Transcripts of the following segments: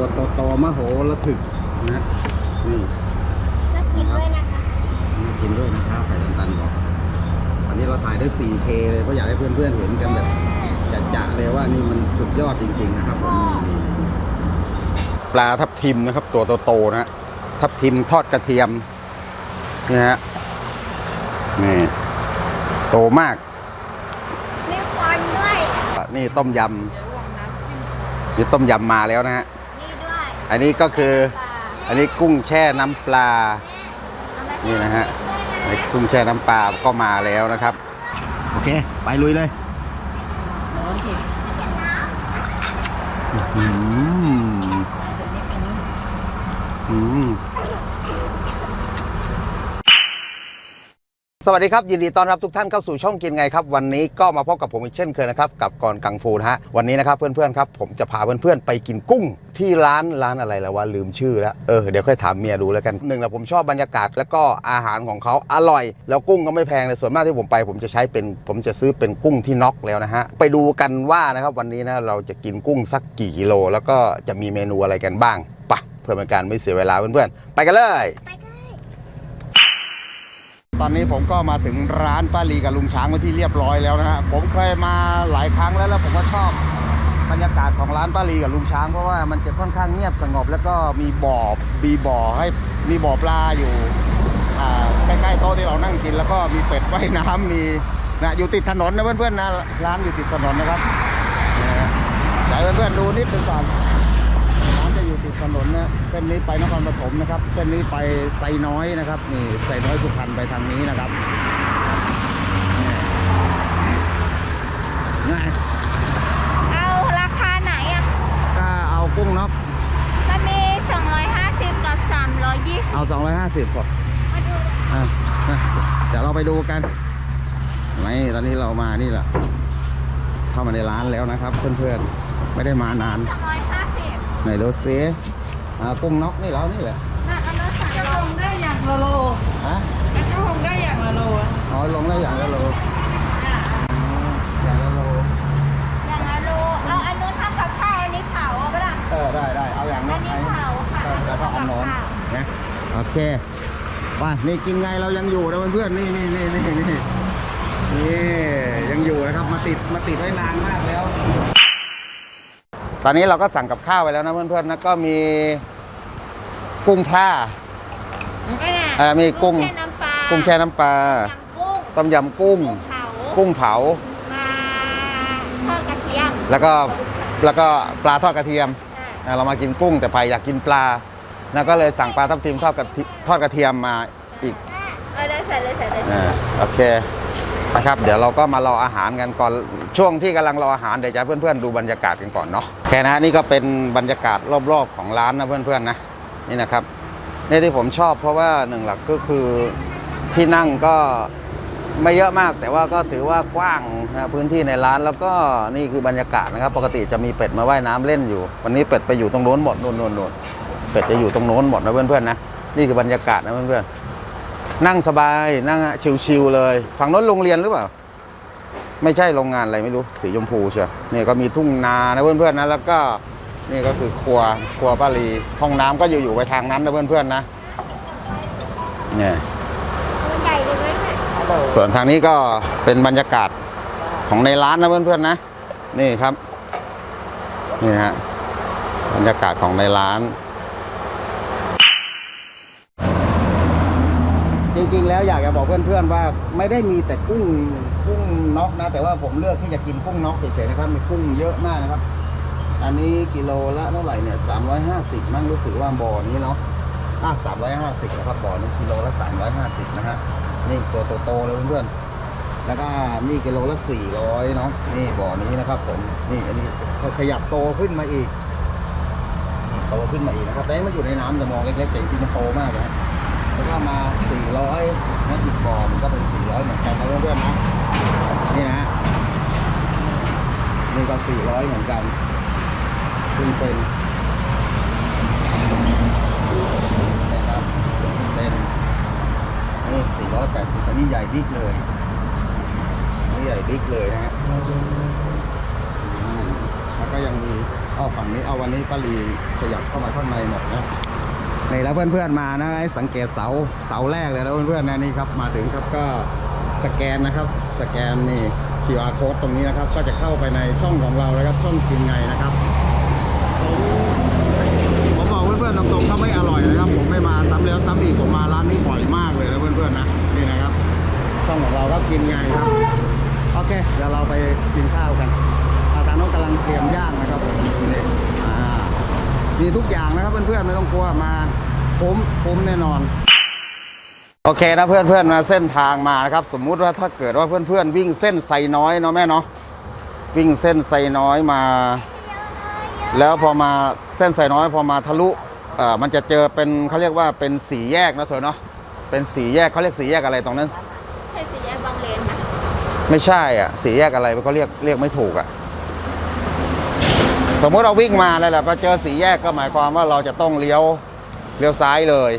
ตัวโตๆมโหระถึกนะนี่แล้วกินด้วยนะคะน่ากินด้วยนะครับไข่ตันๆบอกวันนี้เราถ่ายได้ 4K เลยเพราะอยากให้เพื่อนๆเห็นกันแบบจะๆเลยว่านี่มันสุดยอดจริงๆนะครับผมนี่นี่นี่ปลาทับทิมนะครับ ตัวโตๆนะทับทิมทอดกระเทียมนี่ฮะนี่โตมากมีควันด้วยนี่ต้มยำนี่ต้มยำมาแล้วนะฮะนี่ด้วย อันนี้ก็คืออันนี้กุ้งแช่น้ำปลา นี่นะฮะอันนี้กุ้งแช่น้ำปลาก็มาแล้วนะครับ โอเค ไปลุยเลยอืมอืม สวัสดีครับ ยินดีต้อนรับทุกท่านเข้าสู่ช่องกินไงครับ วันนี้ก็มาพบกับผมอีกเช่นเคยนะครับ กับกรกังฟูนะฮะ วันนี้นะครับเพื่อนๆครับ ผมจะพาเพื่อนๆไปกินกุ้ง ที่ร้านร้านอะไรแล้วว่าลืมชื่อแล้ว เออ เดี๋ยวค่อยถามเมียดูแล้วกันหนึ่งนะผมชอบบรรยากาศแล้วก็อาหารของเขาอร่อย แล้วกุ้งก็ไม่แพงเลยส่วนมากที่ผมไป ผมจะใช้เป็นผมจะซื้อเป็นกุ้งที่น็อกแล้วนะฮะไปดูกันว่านะครับวันนี้นะเราจะกินกุ้งสักกี่กิโล แล้วก็จะมีเมนูอะไรกันบ้างไปะเพื่อเป็นการไม่เสียเวลาเพื่อนๆไปกันเลยไปกันเลย ตอนนี้ผมก็มาถึงร้านป้าลีกับลุงช้างมาที่เรียบร้อยแล้วนะฮะผมเคยมาหลายครั้งแล้วแล้วผมก็ชอบบรรยากาศของร้านป้าลีกับลุงช้างเพราะว่ามันจะค่อนข้างเงียบสงบ แล้วก็มีบ่อมีบ่อให้มีบ่อปลาอยู่ใกล้ๆโต๊ะที่เรานั่งกินแล้วก็มีเป็ดว่ายน้ำมีนะอยู่ติดถนนนะเพื่อนๆนะร้านอยู่ติดถนนนะครับนะเดี๋ยวเพื่อนๆดูนิดนึงก่อน ร้านจะอยู่ติด ถนนนะเส้นนี้ไปนครปฐมนะครับเส้นนี้ไปไซน้อยนะครับนี่ไซน้อยสุพรรณไปทางนี้นะครับนี่ไงเอาราคาไหนอะถ้าเอากุ้งน็อกมันมี 250 กับ 320 เอา 250ก่อนมาดูอะอะเดี๋ยวเราไปดูกันนี่ตอนนี้เรามานี่แหละเข้ามาในร้านแล้วนะครับ เพื่อนๆ ไม่ได้มานาน250 ไหนดูซิอ่ากุ้งน็อกนี่แล้วนี่แหละน่ะอันนั้นกระทง300ได้อย่างละโลฮะกระทงได้อย่างละโลอะอ๋อลงได้อย่างละโลอ๋ออย่างละโลอย่างละโลเอาอันนู้นทำกับข้าวอันนี้เผาเอาปะล่ะเออได้ได้เอาอย่างอันนี้เผาค่ะแล้วก็อันโน้นนะโอเคว่านี่กินไงเรายังอยู่นะเพื่อนๆนี่นี่นี่นี่นี่นี่ยังอยู่นะครับมาติดมาติดไว้นานมากแล้ว ตอนนี้เราก็สั่งกับข้าวไปแล้วนะเพื่อนๆนะก็มีกุ้งพร่าไม่น่ะเอ่อมีกุ้งแช่น้ำปลากุ้งแช่น้ำปลากุ้งต้มยำกุ้งเผากุ้งเผาปลาทอดกระเทียม แล้วก็แล้วก็ปลาทอดกระเทียมอะอะเรามากินกุ้งแต่ไปอยากกินปลาแล้วก็เลยสั่งปลาทับทิมทอดกระเทีทอดกระเทียมมาอีกเออได้ใส่เลยใส่เลยอ่าโอเค นะครับเดี๋ยวเราก็มารออาหารกันก่อนช่วงที่กำลังรออาหารเดี๋ยวจะเพื่อนๆดูบรรยากาศกันก่อนเนาะโอเคนะนี่ก็เป็นบรรยากาศรอบๆของร้านนะเพื่อนๆนะนี่นะครับนี่ที่ผมชอบเพราะว่าหนึ่งหลักก็คือที่นั่งก็ไม่เยอะมากแต่ว่าก็ถือว่ากว้างนะพื้นที่ในร้านแล้วก็นี่คือบรรยากาศนะครับ ปกติจะมีเป็ดมาว่ายน้ำเล่นอยู่ วันนี้เป็ดไปอยู่ตรงโน้นหมดนู่นนู่นนู่นเป็ดจะอยู่ตรงโน้นหมดนะเพื่อนๆนะนี่คือบรรยากาศนะเพื่อนๆ นั่งสบายนั่งชิวๆเลย ฝั่งโน้นโรงเรียนหรือเปล่า ไม่ใช่โรงงานอะไรไม่รู้สีชมพูเชียวนี่ก็มีทุ่งนานะเพื่อนๆนะแล้วก็นี่ก็คือครัวครัวป้าลีห้องน้ำก็อยู่อยู่ๆไปทางนั้นนะเพื่อนๆนะเนี่ยใหญ่เลยไหมเนี่ยส่วนทางนี้ก็เป็นบรรยากาศของในร้านนะเพื่อนๆนะ นี่ครับ นี่ฮะบรรยากาศของในร้าน จริงๆ แล้วอยากจะบอกเพื่อนๆว่าไม่ได้มีแต่กุ้งกุ้งน็อกนะ แต่ว่าผมเลือกที่จะกินกุ้งน็อกเฉยๆนะครับ มีกุ้งเยอะมากนะครับ อันนี้กิโลละเท่าไหร่เนี่ยสามร้อยห้าสิบมั่งรู้สึกว่าบ่อนี้เนาะอะสามร้อยห้าสิบนะครับบ่อนี้กิโลละสามร้อยห้าสิบนะฮะนี่ตัวโตๆเลยเพื่อนๆแล้วก็นี่กิโลละสี่ร้อยเนาะนี่บ่อนี้นะครับผมนี่อันนี้ก็ขยับโตขึ้นมาอีกโตขึ้นมาอีกนะครับแต่มันอยู่ในน้ำจะมองเล็กๆแต่จริงมันโตมากนะ แล้วก็มา 400นะอีกบ่อมันก็เป็น 400 เหมือนกันนะเพื่อนๆนะ นี่นะ นี่ก็ 400 เหมือนกันซึ่งเป็นนะครับเป็นนี่ 480อันนี้ใหญ่บิ๊กเลยนนี้ใหญ่บิ๊กเลยนะฮะแล้วก็ยังมีเอาฝั่งนี้เอาวันนี้ป้าลีขยับเข้ามาข้างในหมดนะ นี่แล้วเพื่อนๆมานะให้สังเกตเสาเสาแรกเลยนะเพื่อนๆนะนี่ครับมาถึงครับก็สแกนนะครับ สแกนนี่ QR code ตรงนี้นะครับ ก็จะเข้าไปในช่องของเรานะครับ ช่องกินไงนะครับผมบอกเพื่อนๆตรงๆถ้าไม่อร่อยนะครับ ผมไม่มาซ้ำแล้วซ้ำอีกผมมาร้านนี้บ่อยมากเลยนะเพื่อนๆนะนี่นะครับช่องของเราก็กินไงครับโอเคเดี๋ยวเราไปกินข้าวกันอาทางน้องกำลังเตรียมย่างนะครับผมนี่ มีทุกอย่างนะครับเพื่อนๆไม่ต้องกลัวมาคุ้มคุ้มแน่นอน โอเคนะเพื่อนๆมาเส้นทางมานะครับ สมมุติว่าถ้าเกิดว่าเพื่อนๆวิ่งเส้นไซน้อยเนาะแม่เนาะวิ่งเส้นไซน้อยมา แล้วพอมาเส้นไซน้อยพอมาทะลุเอ่อมันจะเจอเป็นเขาเรียกว่าเป็นสี่แยกนะเธอเนาะเป็นสี่แยกเขาเรียกสี่แยกอะไรตรงนั้น ใช่สี่แยกบางเลนไหมไม่ใช่อะสี่แยกอะไรเขาเรียกเรียกไม่ถูกอะ สมมติเราวิ่งมาแล้วแหละพอเจอสี่แยกก็หมายความว่าเราจะต้องเลี้ยวเลี้ยวซ้ายเลย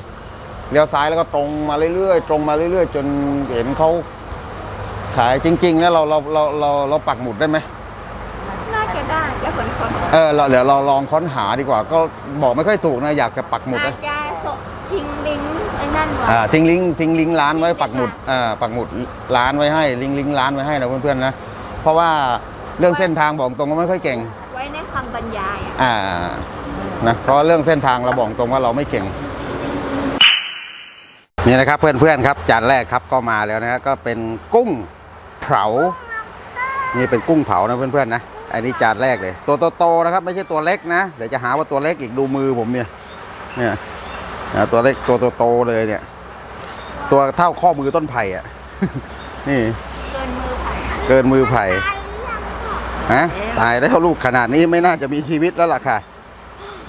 เลี้ยวซ้ายแล้วก็ตรงมาเรื่อยๆ ตรงมาเรื่อย ๆ จนเห็นเขาขายจริง ๆ แล้วเราเราเราเราเราปักหมุดได้ไหมน่าจะได้แล้วผลคนเออเราเดี๋ยวเราลองค้นหาดีกว่า ก็บอกไม่ค่อยถูกนะอยากจะปักหมุดอานะจจะโสทิ้งลิงก์ไอ้นั่นไว้อ่าทิ้งลิงก์ทิ้งลิงก์ร้านไว้ปักหมุดอ่าปักหมุดร้านไว้ให้ลิงก์ลิงก์ร้านไว้ให้นะเพื่อนๆนะเพราะว่าเรื่องเส้นทางบอกตรงก็ไม่ค่อยเก่งไว้ใน คำบรรยายอะอ่านะเพราะเรื่องเส้นทางเราบอกตรงว่าเราไม่เก่ง นี่นะครับเพื่อนๆครับจานแรกครับก็มาแล้วนะฮะก็เป็นกุ้งเผา นี่เป็นกุ้งเผานะเพื่อนๆนะอันนี้จานแรกเลย ตัวโตๆนะครับ ไม่ใช่ตัวเล็กนะเดี๋ยวจะหาว่าตัวเล็กอีกดูมือผมเนี่ยเนี่ยนะตัวเล็กตัวโตๆเลยเนี่ย ตัวเท่าข้อมือต้นไผ่อะ นี่ เกินมือไผ่เกินมือไผ่ ฮะตายแล้วลูกขนาดนี้ไม่น่าจะมีชีวิตแล้วล่ะค่ะ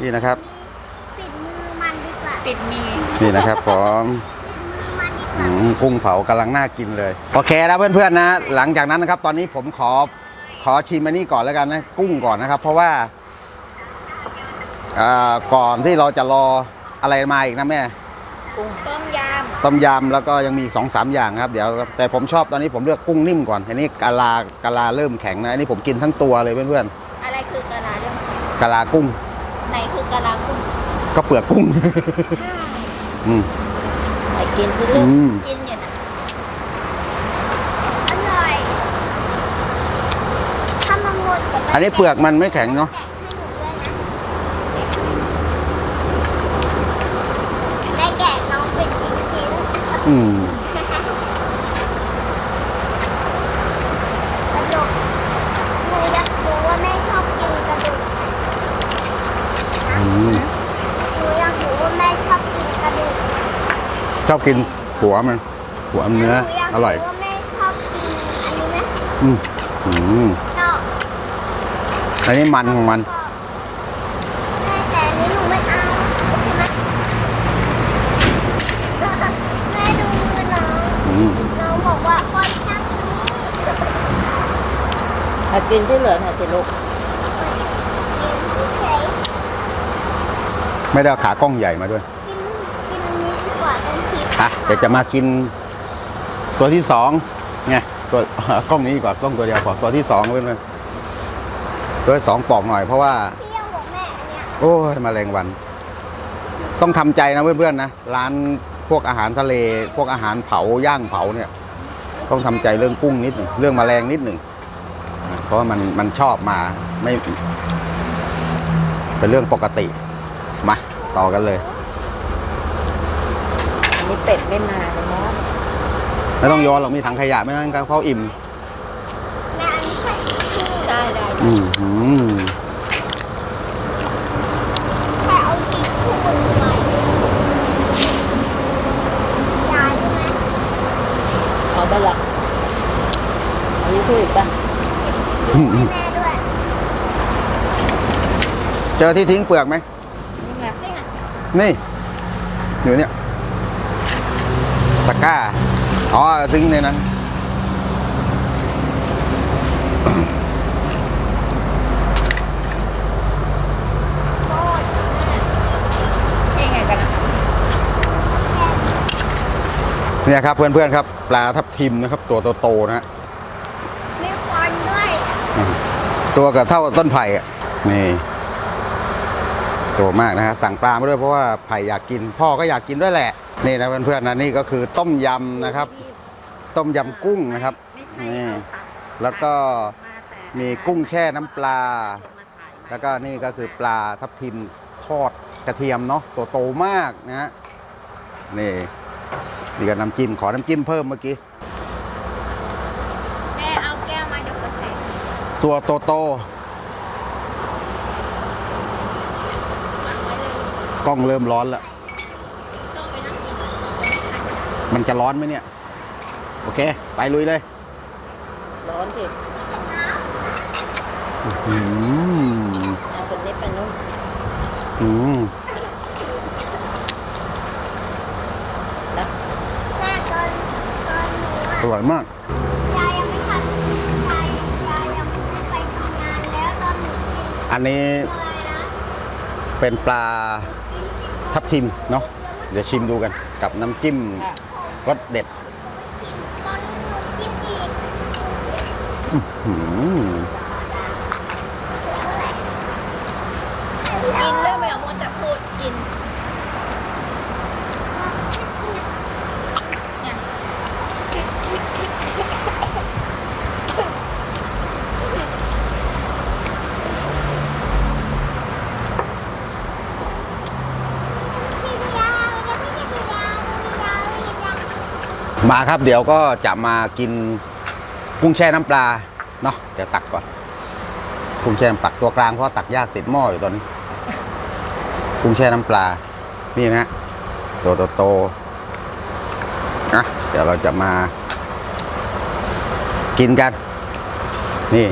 นี่นะครับ ปิดมือมันดีกว่าปิดมีนี่นะครับผมปิดมือมันดีกอืว่ามกุ้งเผากำลังน่ากินเลย โอเคนะเพื่อนๆนะ หลังจากนั้นนะครับ ตอนนี้ผมขอขอชิมอันนี้ก่อนแล้วกันนะ กุ้งก่อนนะครับ เพราะว่าอ่าก่อนที่เราจะรออะไรมาอีกนะแม่ กุ้งต้มย ต้มยำแล้วก็ยังมีอีกสองสามอย่างครับเดี๋ยวแต่ผมชอบตอนนี้ผมเลือกกุ้งนิ่มก่อนอันนี้กะลากะลาเริ่มแข็งนะอันนี้ผมกินทั้งตัวเลยเพื่อนำอะไรคือกะลาเรื่องๆกะลากุ้ง ไหนคือกะลากุ้งก็เปลือกกุ้ง อืม ไปกินสิลูกอืม กินอยู่นะอร่อยถ้ามันหมดกับอันนี้เปลือกมันไม่แข็งเนาะแกะให้หนูด้วยนะได้แกะน้องเป็นชิ้นๆ อืมกระดูกหนูอยากรู้ว่าแม่ชอบกินกระดูกไหมอืมหนูอยากรู้ว่าแม่ชอบกินกระดูกไหมชอบกินหัวมัน หัวเนื้อหนูอยากอร่อยรู้ว่าแม่ชอบกินอันนี้ไหมอืมอืมชอบอันนี้มันของมัน ชอบแม่แต่อันนี้หนูไม่เอาใช่ไหมแม่ดูมือน้อง อืม น้องบอกว่าป้อนช่างนี้ ถ้ากินที่เหลือน่ะสิลูกกินเฉยไม่ได้เอาขากล้องใหญ่มาด้วย ๆกินกินอันนี้ดีกว่าเป็นทิพย์อะเดี๋ยวจะมากินตัวที่สองไงตัว กล้องนี้ดีกว่ากล้องตัวเดียวพอตัวที่สองเพื่อนๆตัวที่สองปอกหน่อยเพราะว่า เที่ยวหัวแม่อันเนี้ยโอ้ยแมลงวัน ต้องทำใจนะเพื่อนๆนะร้านพวกอาหารทะเล พวกอาหารเผาย่างเผาเนี่ย ต้องทำใจเรื่องกุ้งนิดหนึ่งเรื่องแมลงนิดหนึ่งเพ ราะว่ามันมันชอบมาไม่ เป็นเรื่องปกติ มาต่อกันเลย อันนี้เป็ดไม่มาเลยเนาะไม่ต้องโยนหรอกมีถังขยะไม่งั้นเขาอิ่ม แม่อันนี้ใส่คือใช่ได้อืมหืมแค่เอากิ๊กคูณไว้ยายใช่ไหมเอาไปละอันนี้ถูกปะให้แม่ ด้วยเจอที่ทิ้งเปลือกไหมนี่ไงนี่ไงนี่ อยู่เนี่ย ตะกร้า อ๋อทิ้งในนั้นโคตรนี่ไงกันนะเนี่ยครับเพื่อนๆครับ ปลาทับทิมนะครับ ตัวโตๆนะฮะมีควันด้วย ตัวกับเท่าต้นไผ่อะนี่โตมากนะฮะสั่งปลามาด้วยเพราะว่าไผ่อยากกิน พ่อก็อยากกินด้วยแหละ นี่นะเพื่อนๆนะนี่ก็คือต้มยำนะครับ ต้มยำกุ้งนะครับนี่แล้วก็มีกุ้งแช่น้ำปลา แล้วก็นี่ก็คือปลาทับทิมทอดกระเทียมเนาะตัวโตมากนะฮะนี่นี่ก็น้ำจิ้มขอน้ำจิ้มเพิ่มเมื่อกี้ แม่เอาแก้วมาเดี๋ยวคนใส่ ตัวโตโตกล้องเริ่มร้อนแล้ว มันจะร้อนไหมเนี่ย โอเค ไปลุยเลย ร้อนสิอืมเอาคนนี้ไปนู่นอืมแม่ตอนตอนหนูอะอร่อยมาก ยายยังไม่ทำยายยายยังไปทำงานแล้วตอนหนูกิน อันนี้อะไรนะเป็นปลากินสิบทับทิมเนาะเดี๋ยวชิมดูกันกับน้ำจิ้มค่ะรสเด็ดกินตอนหนูกินอีกอืม กินแล้วไม่เอาโมแต่พูดกิน มาครับเดี๋ยวก็จะมากินกุ้งแช่น้ำปลาเนาะเดี๋ยวตักก่อนกุ้งแช่น้ำปักตัวกลางเพราะตักยากติดหม้ออยู่ตอนนี้กุ้งแช่น้ำปลานี่นะตัวโตๆนะเดี๋ยวเราจะมา กินกัน นี่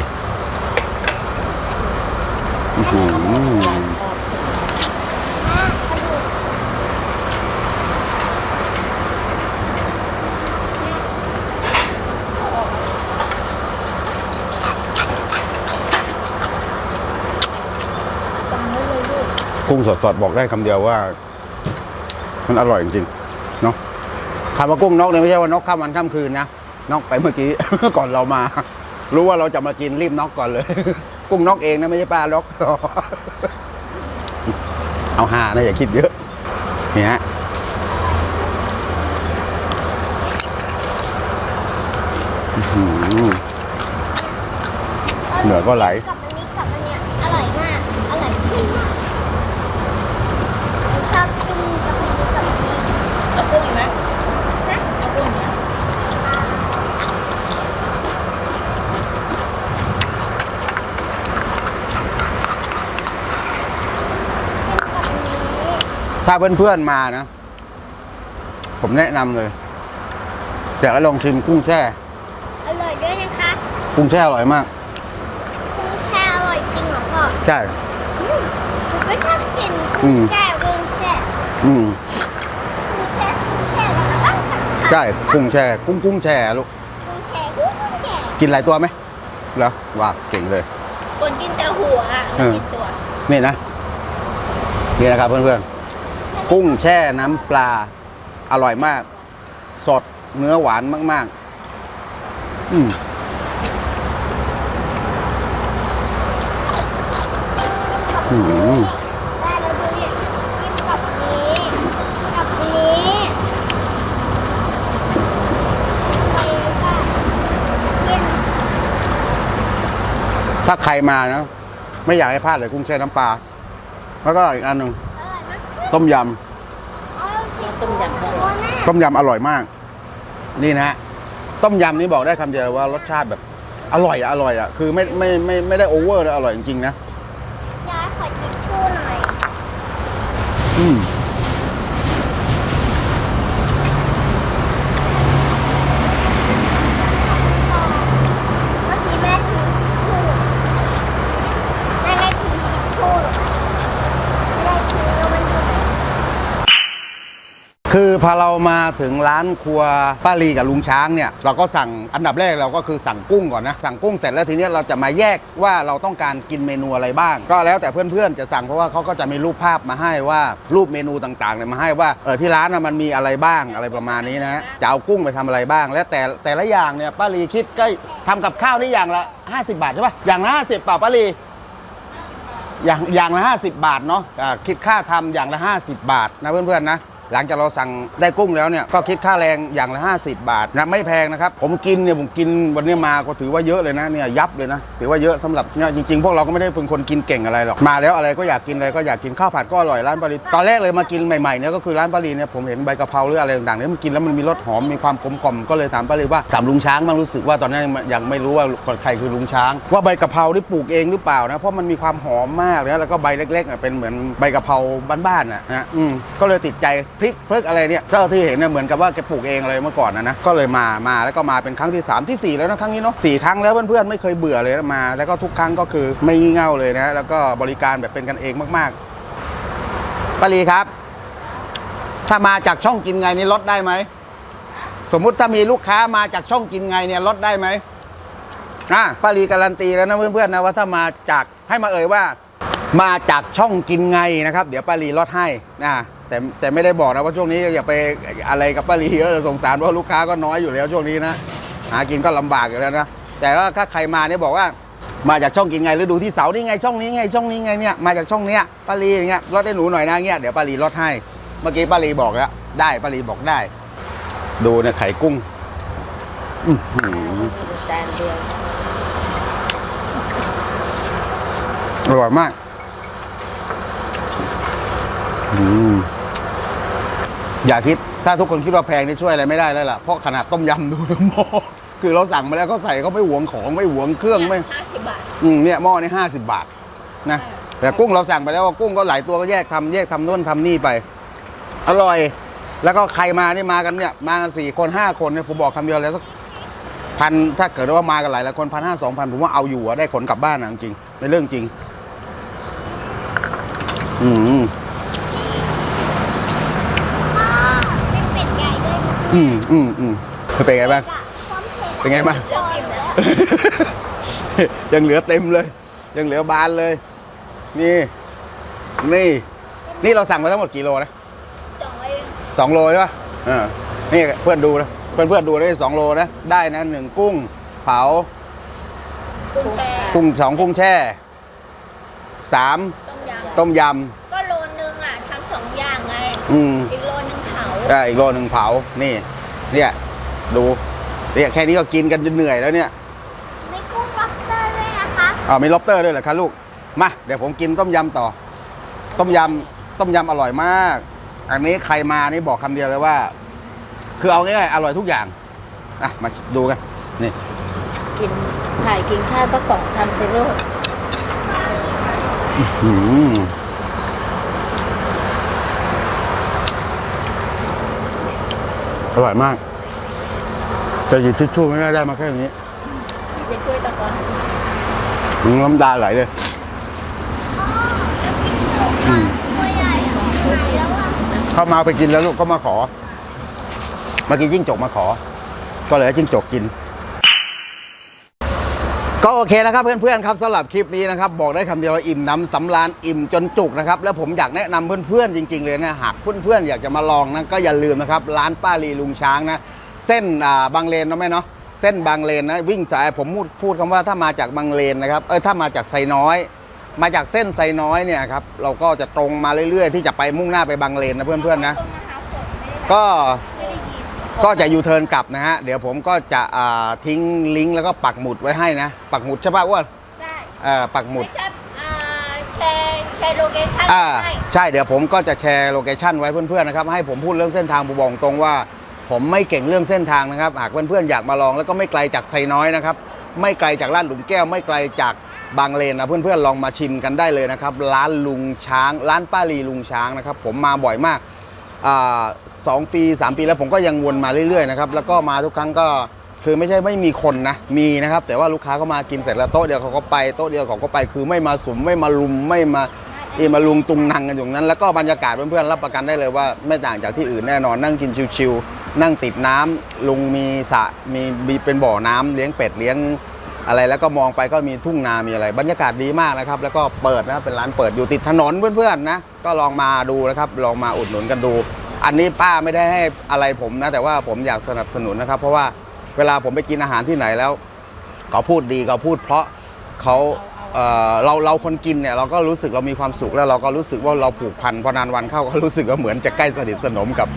กุ้งสดๆบอกได้คำเดียวว่า มันอร่อยจริงๆเนาะคำว่ากุ้งนกเนี่ยไม่ใช่ว่านกข้ามวันข้ามคืนนะนกไปเมื่อกี้ก่อนเรามา รู้ว่าเราจะมากินรีบนกก่อนเลย กุ้งนกเองนะไม่ใช่ปลานกเอาหานะอย่าคิดเยอะนี่ฮะอื้อหือเหนือก็ไหล กับอันนี้กับอันเนี้ยอร่อยมาก อร่อยขึ้นมากหนูชอบกินกับอันนี้กับอันนี้ เอากุ้งอีกไหม นะ เอากุ้งอีกไหม อ่ากินกับอันนี้ ถ้าเพื่อนๆมานะ ผมแนะนำเลยอยากให้ลองชิมกุ้งแช่ อร่อยด้วยนะคะกุ้งแช่อร่อยมาก กุ้งแช่อร่อยจริงเหรอพ่อใช่ อืมหนูก็ชอบกินอืกุ้งมแช่กุ้งแช่อืม กุ้งแช่กุ้งแช่แล้วก็ต้องผัดผัดใช่กุ้งแช่ กุ้งกุ้งแช่ลูก กุ้งแช่กุ้งกุ้งแช่กินหลายตัวไหมเหรอว่าเก่งเลย คนกินแต่หัวอะไม่กินตัว นี่นะ นี่นะครับเพื่อนๆ กุ้งแช่น้ำปลาอร่อยมาก สดเนื้อหวานมาก ๆ อืมอืมได้เราดูนี่กินกับอันนี้ กับอันนี้แล้วก็กินถ้าใครมานะ ไม่อยากให้พลาดเลยกุ้งแช่น้ำปลา แล้วก็อีกอันหนึ่งอร่อยมาก ต้มยเอาสิต้มยำตัวแม่ำต้มยำอร่อยมาก นี่นะฮะต้มยำนี่บอกได้คำเดียวว่ารสชาติแบบอร่อยอะอร่อยอะคือไม่ไม่ไม่ไม่ได้โอเวอร์เลยอร่อยจริงๆนะ ยายขอจิบชู่หน่อย อืม เมื่อกี้แม่ทิ้งทิชชู่แม่ไม่ทิ้งทิชชู่หรอกไม่ได้ทิ้งแล้วมันอยู่ไหน คือพอเรามาถึงร้านครัวป้าลีกับลุงช้างเนี่ยเราก็สั่งอันดับแรกเราก็คือสั่งกุ้งก่อนนะสั่งกุ้งเสร็จแล้วทีนี้เราจะมาแยกว่าเราต้องการกินเมนูอะไรบ้าง ก็แล้วแต่เพื่อนๆจะสั่งเพราะว่าเขาก็จะมีรูปภาพมาให้ว่ารูปเมนูต่างๆเนี่ยมาให้ว่าเออที่ร้านนะมันมีอะไรบ้างอะไรประมาณนี้นะจะเอากุ้งไปทำอะไรบ้าง แล้วแต่แต่ละอย่างเนี่ยป้าลีคิดใกล้ทำกับข้าวนี่อย่างละ 50 บาทใช่ปะอย่างละ50เปล่าป้าลีอย่างอย่างละ 50 บาทเนาะอ่าคิดค่าทำอย่างละ 50 บาทนะเพื่อนๆนะ หลังจากเราสั่งได้กุ้งแล้วเนี่ยก็คิดค่าแรงอย่างละ 50 บาทนะไม่แพงนะครับ ผมกินเนี่ยผมกินวันนี้มาก็ถือว่าเยอะเลยนะเนี่ยยับเลยนะถือว่าเยอะสำหรับเนี่ยจริงๆ พวกเราก็ไม่ได้เป็นคนกินเก่งอะไรหรอกมาแล้วอะไรก็อยากกินอะไรก็อยากกินข้าวผัดก็อร่อยร้านปารีตอนแรกเลยมากินใหม่ๆเนี่ยก็คือร้านปารีเนี่ยผมเห็นใบกะเพราหรืออะไรต่างๆเนี่ยมันกินแล้วมันมีรสหอมมีความกลมกล่อมก็เลยถามปารีว่าถามลุงช้างบ้างรู้สึกว่าตอนนั้นยังไม่รู้ว่าใครคือลุงช้าง ว่าใบกะเพราที่ปลูกเองหรือเปล่านะเพราะมันมีความหอมมากนะแล้วก็ใบเล็กๆเป็นเหมือนใบกะเพราบ้านๆนะฮะอืมก็เลยติดใจพริกพริกอะไรเนี่ยเท่าที่เห็นเนี่ยเหมือนกับว่าแกปลูกเองอะไรเมื่อก่อนนะนะก็เลยมามาแล้วก็มาเป็นครั้งที่สามที่สี่แล้วนะครั้งนี้เนาะสี่ครั้งแล้วเพื่อนๆไม่เคยเบื่อเลยนะมา แล้วก็ทุกครั้งก็คือไม่งี่เง่าเลยนะแล้วก็บริการแบบเป็นกันเองมากๆปารีครับ ถ้ามาจากช่องกินไงนี่ลดได้ไหมสมมุติถ้ามีลูกค้ามาจากช่องกินไงเนี่ยลดได้ไหมอะป้าลีการันตีแล้วนะเพื่อนๆนะว่าถ้ามาจากให้มาเอ่ยว่า มาจากช่องกินไงนะครับ เดี๋ยวป้าลีลดให้นะ แต่แต่ไม่ได้บอกนะว่าช่วงนี้อย่าไปอะไรกับป้าลีเยอะสงสารเพราะลูกค้าก็น้อยอยู่แล้วช่วงนี้นะหากินก็ลำบากอยู่แล้วนะแต่ว่าถ้าใครมาเนี่ยบอกว่ามาจากช่องกินไงหรือดูที่เสานี่ไงช่องนี้ไงช่องนี้ไงเนี่ยมาจากช่องเนี้ยป้าลีอย่างเงี้ยลดให้หนูหน่อยนะเงี้ยเดี๋ยวป้าลีลดให้ เมื่อกี้ป้าลีบอกแล้วได้ป้าลีบอกได้ ดูเนี่ยไข่กุ้งอื้อหือจานเดียวอร่อยมาก อืม อย่าคิดถ้าทุกคนคิดว่าแพงนี่ช่วยอะไรไม่ได้แล้วล่ะเพราะขนาดต้มยำดูหม้อคือเราสั่งมาแล้วเขาใส่เขาไม่หวงของไม่หวงเครื่องไม่ห้าสิบบาทอืมเนี่ยหม้อนี่ห้าสิบบาทนะแต่กุ้งเราสั่งไปแล้วว่ากุ้งก็หลายตัวก็แยกทำแยกทำโน่นทำนี่ไป อร่อย แล้วก็ใครมานี่มากันเนี่ย มากันสี่คนห้าคนเนี่ยผมบอกคำเดียวเลยสักพันถ้าเกิดว่ามากันหลายหลายคนพันห้าสองพันผมว่าเอาอยู่อะได้ขนกลับบ้านนะจริงๆในเรื่องจริง อืม พ่อเป็นเป็ดใหญ่ด้วยนะ อืมอืมอืมเป็นไงบ้างความเผ็ดเป็นไงบ้างเริ่มอิ่มแล้วยังเหลือเต็มเลย ยังเหลือบานเลย นี่ นี่ นี่เราสั่งมาทั้งหมดกี่โลนะสองเองสองโลใช่ปะเออนี่เพื่อนดูนะ เพื่อนเพื่อนๆดูได้สองโลนะ ได้นะหนึ่งกุ้งเผา กุ้งแช่กุ้งสองกุ้งแช่สามต้มยำต้มยก็โลนึงอะทำสองอย่างไงำอืมอีก โลนึงเผาได้อีกโลหนึ่งเผา นี่ เนี่ยดูเนี่ยแค่นี้ก็กินกันจนเหนื่อยแล้วเนี่ย มีกุ้งล็อบสเตอร์ด้วยนะคะอ๋อมีล็อบสเตอร์ด้วยเหรอคะลูก มา เดี๋ยวผมกินต้มยำต่อ ต้มยำต้มยำอร่อยมาก อันนี้ใครมานี่บอกคำเดียวเลยว่า คือเอาง่ายๆอร่อยทุกอย่างอะมาดูกัน นี่กินถ่ายกินข้าวก็สองคำไปลูก อืมอร่อยมาก จะหยิบทิชชู่ไม่ได้ได้มาแค่นี้ที่จะช่วยตะกอนอืมน้ำตาไหลเลยอืมตัวใหญ่อะไหนแล้วอะเข้ามาเอาไปกินแล้วลูกก็มาขอเมื่อกี้จิ้งจกมาขอ ก็เลยให้จิ้งจกกิน ก็โอเคนะครับเพื่อนๆครับสำหรับคลิปนี้นะครับบอกได้คำเดียวว่าอิ่มน้ำสำราญอิ่มจนจุกนะครับแล้วผมอยากแนะนำเพื่อนๆจริง ๆเลยนะหากเพื่อนๆอยากจะมาลองนะก็อย่าลืมนะครับร้านป้าลีลุงช้างนะเส้นอ่าบางเลนเนาะแม่เนาะเส้นบางเลนนะวิ่งสายผมพูดพูดคำว่าถ้ามาจากบางเลนนะครับเออถ้ามาจากไซน้อย มาจากเส้นไซน้อยเนี่ยครับเราก็จะตรงมาเรื่อยๆ ที่จะไปมุ่งหน้าไปบางเลนนะเพื่อนๆนะก็ ก็จะยูเทิร์นกลับนะฮะ เดี๋ยวผมก็จะอ่าทิ้งลิงก์แล้วก็ปักหมุดไว้ให้นะ ปักหมุดใช่ป่ะอ้วนได้เอ่อปักหมุดไม่ใช่อ่าแชร์แชร์โลเคชั่นอ่าให้ใช่เดี๋ยวผมก็จะแชร์โลเคชั่นไว้เพื่อนๆนะครับ ให้ผมพูดเรื่องเส้นทางผมบอกตรงว่า ผมไม่เก่งเรื่องเส้นทางนะครับหากเพื่อนๆอยากมาลองแล้วก็ไม่ไกลจากไซน้อยนะครับไม่ไกลจากร้านหลุมแก้ว ไม่ไกลจากบางเลนนะเพื่อนๆลองมาชิมกันได้เลยนะครับ ร้านลุงช้าง ร้านป้าลีลุงช้างนะครับ ผมมาบ่อยมากอ่า สองปี 3 ปีแล้วผมก็ยังวนมาเรื่อยๆนะครับแล้วก็มาทุกครั้งก็คือไม่ใช่ไม่มีคนนะมีนะครับ แต่ว่าลูกค้าก็มากินเสร็จแล้วโต๊ะเดียวเขาก็ไปโต๊ะเดียวเขาก็ไปคือไม่มาสุมไม่มาลุมไม่มาเอมาลุงตุงนังกันอยู่นั้น แล้วก็บรรยากาศเพื่อนๆรับประกันได้เลยว่า ไม่ต่างจากที่อื่นแน่นอนนั่งกินชิวๆนั่งติดน้ำลุงมีสระมีมีเป็นบ่อน้ำเลี้ยงเป็ดเลี้ยง อะไรแล้วก็มองไปก็มีทุ่งนามีอะไร บรรยากาศดีมากนะครับ แล้วก็เปิดนะเป็นร้านเปิดอยู่ติดถนนเพื่อนๆนะก็ลองมาดูนะครับ ลองมาอุดหนุนกันดู อันนี้ป้าไม่ได้ให้อะไรผมนะ แต่ว่าผมอยากสนับสนุนนะครับ เพราะว่าเวลาผมไปกินอาหารที่ไหนแล้วเขาพูดดีเขาพูดเพราะเขาเเราเราคนกินเนี่ยเราก็รู้สึกเรามีความสุขแล้วเราก็รู้สึกว่าเราผูกพันพอนานวันเข้าก็รู้สึกว่าเหมือนจะใกล้สนิทสนมกับ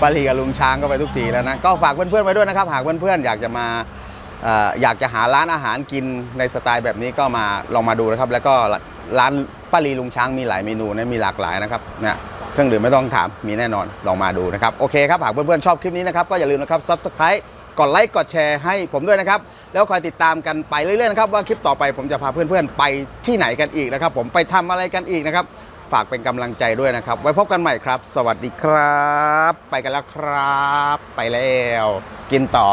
ป้าลีกับลุงช้างก็ไปทุกทีแล้วนะก็ฝากเพื่อนๆไว้ด้วยนะครับ หากเพื่อนๆอยากจะมา อยากจะหาร้านอาหารกินในสไตล์แบบนี้ก็มาลองมาดูนะครับ แล้วก็ร้านป้าลีลุงช้างมีหลายเมนูนะมีหลากหลายนะครับเนี่ยเครื่องดื่มไม่ต้องถามมีแน่นอนลองมาดูนะครับโอเคครับหากเพื่อนๆชอบคลิปนี้นะครับก็อย่าลืมนะครับ subscribe กดไลค์กดแชร์ให้ผมด้วยนะครับ แล้วคอยติดตามกันไปเรื่อยๆนะครับว่าคลิปต่อไปผมจะพาเพื่อนๆไปที่ไหนกันอีกนะครับ ผมไปทำอะไรกันอีกนะครับ ฝากเป็นกำลังใจด้วยนะครับ ไว้พบกันใหม่ครับ สวัสดีครับ ไปกันแล้วครับ ไปแล้ว กินต่อ